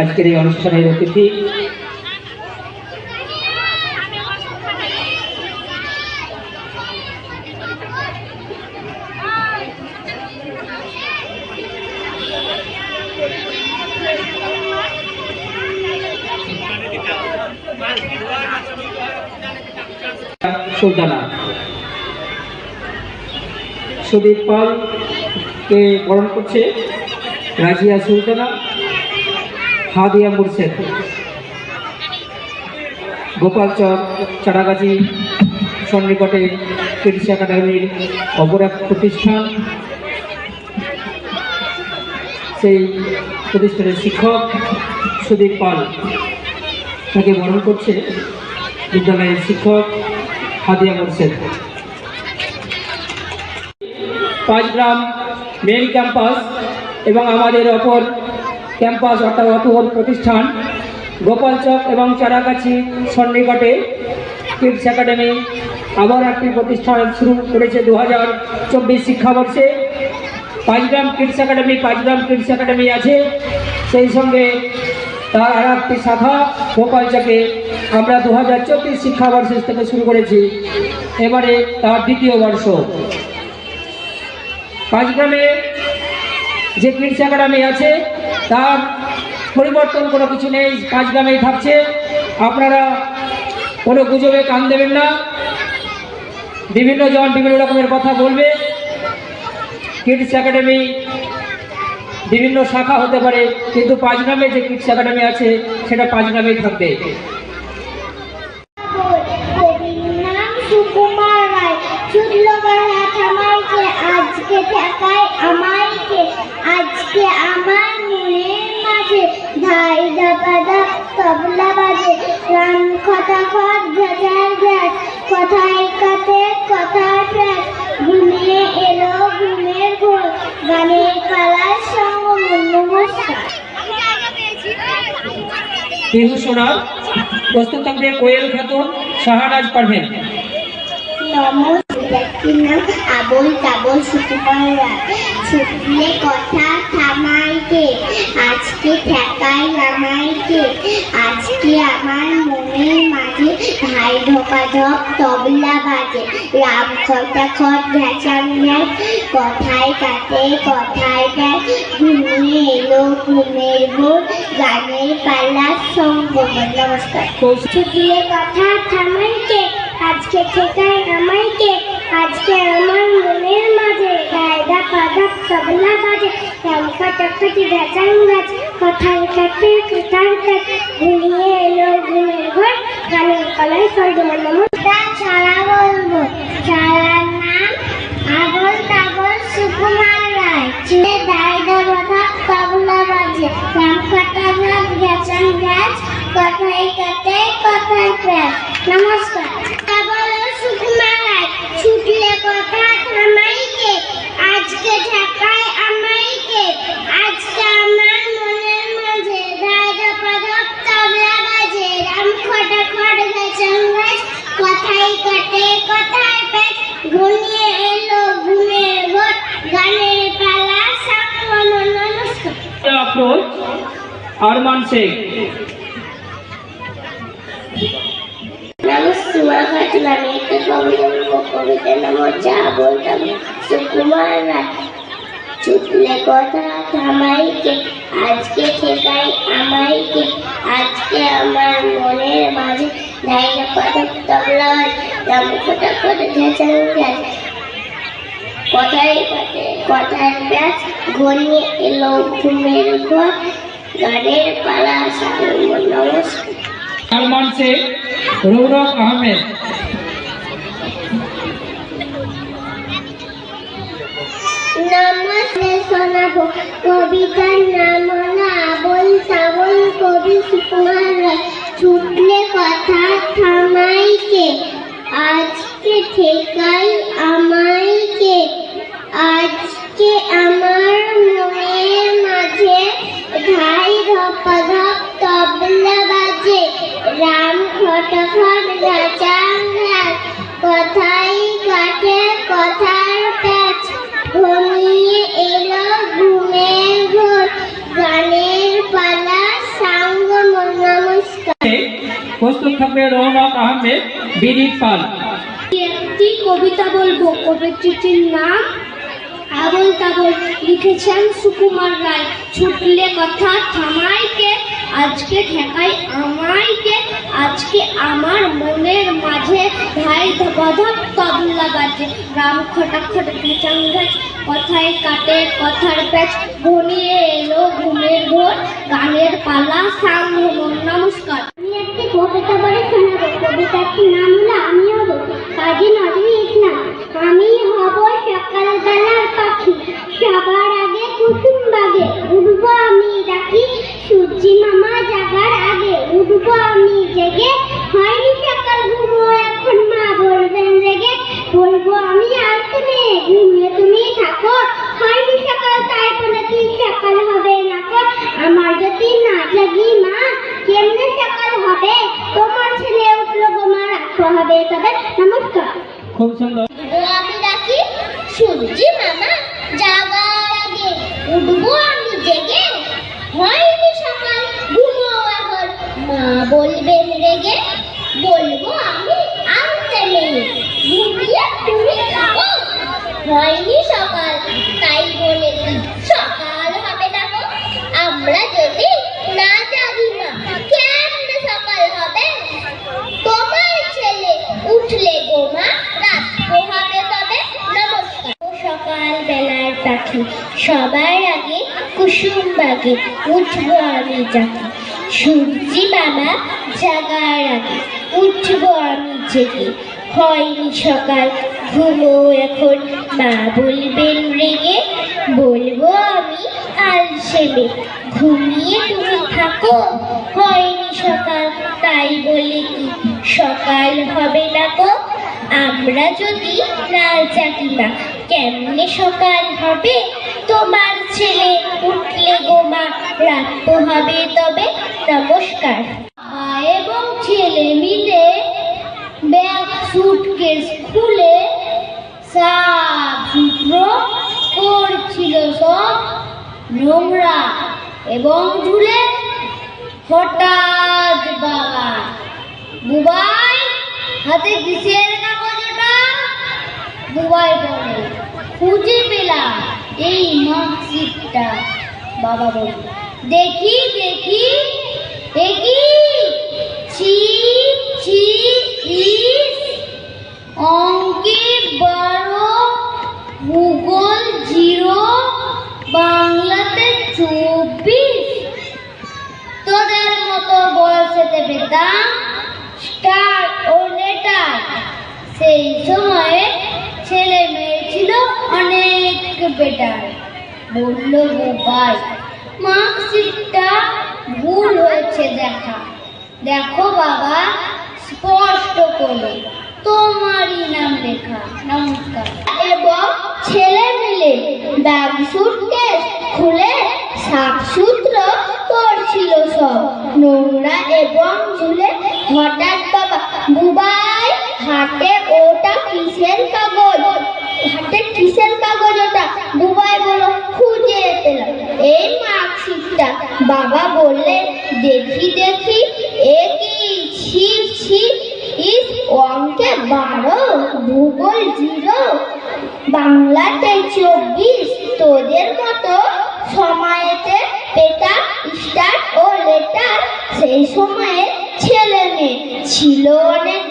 আজকের এই অনুষ্ঠানের অতিথি সুলতানা। সুদীপ পাল কে বরণ করছে। রাজিয়া সুলতানা হাদিয়া মুর্শেদ। গোপাল চক চারাগাছি সন্নিকটে কৃষি একাডেমির অপর এক প্রতিষ্ঠান। সেই প্রতিষ্ঠানের শিক্ষক সুদীপ পাল তাকে বরণ করছে বিদ্যালয়ের শিক্ষক হাদিয়া মুর্শেদ। পাঁচগ্রাম মেন ক্যাম্পাস এবং আমাদের অপর ক্যাম্পাস অর্থাৎ অপর প্রতিষ্ঠান গোপালচক এবং চারাগাছি সন্নিকটে কিডস একাডেমি আবার একটি প্রতিষ্ঠান শুরু করেছে দু হাজার চব্বিশ শিক্ষাবর্ষে। Panchgram kids academy, Panchgram kids academy আছে। সেই সঙ্গে তার আর একটি শাখা গোপাল গোপালচকে আমরা দু হাজার চব্বিশ শিক্ষাবর্ষ থেকে শুরু করেছি। এবারে তার দ্বিতীয় বর্ষ। পাঁচগ্রামে যে কিডস একাডেমি আছে, তার পরিবর্তন কোনো কিছু নেই, পাঁচ গ্রামেই থাকছে। আপনারা কোনো গুজবে কান দেবেন না। বিভিন্ন জন বিভিন্ন রকমের কথা বলবে। কিডস একাডেমি বিভিন্ন শাখা হতে পারে, কিন্তু পাঁচ গ্রামে যে কিডস একাডেমি আছে, সেটা পাঁচগ্রামেই থাকবে। রাম কথা খত ভেজার গ্যাস কথায় কাতে কথায় প্যাস ঘুমিয়ে এলো ঘুমের ঘোর গানের পালার সঙ্গ নমস্কার বিহু প্রস্তুত থাকবে কোয়েল খাতুন শাহানাজ পারভেন নমস্কার। নাম আবল তাবল কথা থামাইকে আজকে ঠেকাই আমাইকে আজকে আমার মনের মাঝে ধপা ধপ তবলা বাজে। রাম খটা ঘ্যাচ কথায় কাটে কথায় দেয়। ঘুমিয়ে এলো ঘুমের ভোর গানের পালা সঙ্গ। নমস্কার। ছুটিয়ে কথা থামাইকে আজকে আমাইকে আমার মনের মাঝে গায়দা পাদা তবলা বাজে। রামকা টাকাটি গাছান গাছ কথার কাটে কথার কাট ঘুমিয়ে এলো ঘুমের ঘর ছাড়া বলব, ছাড়ার নাম সুকুমার রায় ছেলে দায়দা তবলা বাজে। কথায় কাটে কথায় নমস্কার। আফরোজ আরমান শেখ আজকে আমার মনের মাঝে তবলা কথায় কথায় ব্যাস ঘনিয়ে এলো ঘুমের ঘর গানের পালা নমস্কার। শেখ রৌরব আহমেদ। নমস্তে শোনাবো কবিতার নাম হলো আবল তাবল কবি সুকুমার ছুটলে কথা থামাইকে প্রস্তুত থাকবে রৌনক আহমেদ বিদিত পাল। একটি কবিতা বলব, কবিতাটির নাম আবল তাবল লিখেছেন সুকুমার রায়। ছুটলে কথা থামাইকে, আজকে ঠেকাই আমাইকে, আজকে আমার মনের মাঝে ধাই বাধক তবলা বাজে। রাম খটা খটা খেচাং কথায় কাটে কথার প্যাচ ঘনিয়ে এলো ঘুমের ঘোর, গানের পালা সাং ভ্রমণ নমস্কার। কবিতা বলে শোনাবো কবিতাটির নাম হলো আমি হব কাজী নজরুল ইসলাম আমি হব সকালবেলার পাখি সবার আগে কুসুম বাগে উঠবো আমি ডাকি সূর্যি মামা জাগার আগে উঠবো আমি জেগে হয়নি সকাল ঘুমো এখন মা বলবেন জেগে বলব আমি আর তুমি ঘুমিয়ে তুমি থাকো হয়নি সকাল তাই বলে কি সকাল হবে না গো? আমার যদি না জাগি মা কেমনে সকাল হবে তোমার ছেলে উঠল গো মা তবে নমস্কার। খুব সুন্দর। আমি সূর্যি মামা জাগার আগে উঠবো আমি জেগে। হয়নি সকাল ঘুমো এখন মা বলবেন রেগে বলব আমি আনতে নেই। ঘুমিয়ে তুমি খাব। হয়নি সবার আগে কুসুম বাগে, উঠবো আমি জাগি সূর্যি বাবা জাগার আগে, উঠবো আমি জেগে। হয়নি সকাল, ঘুমো এখন। মা বলবেন রেগে, বলব আমি আলসেমে ঘুমিয়ে তুমি থাকো, হয়নি সকাল, তাই বলে কি? সকাল হবে না গো, আমরা যদি না জাগি না কেমনে সকাল হবে? তোমার ছেলে উঠলে গোমা রাত হবে তবে নমস্কার। এবং ছেলে মিলে ব্যাগ সুটকেস খুলে সাফ সুতরো করছিল সব নোংরা এবং ঝুলে হঠাৎ বাবা। বুবাই হাতে কিসের কাগজ ওটা বুবাই বলে খুঁজে পেলাম। এই মার্কশিটটা বাবা বলে দেখি দেখি দেখি। ছি ছি ইস অঙ্কে বারো, ভূগোল জিরো, বাংলাতে চব্বিশ। তোদের মতো বয়সেতে পেতাম স্টার ও লেটার সেই সময়ে বেটার বলল ভাই, মার্কশিটটা ভুল হয়েছে দেখা। দেখো বাবা, স্পষ্ট করে, তোমারই নাম লেখা। নমস্কার। এবং ছেলে মিলে ব্যাগ সুটকেস খুলে সাফ সূত্র করছিল সব। নোংরা এবং ঝুলে হঠাৎ বাবা, বুবাই হাতে ওটা কিসের কাগজ হাতে কিসের কাগজ ওটা বুবাই বলো, খুঁজে পেলাম এই মার্কশিটটা বাবা বললে, দেখি দেখি, এ কি ছি ছি, ইস, অঙ্কে বারো, ভূগোল জিরো, বাংলাতে চব্বিশ, তোদের মতো সময়েতে পেটা স্টার ও লেটার সেই সময়ে ছেলে মেয়ে ছিল অনেক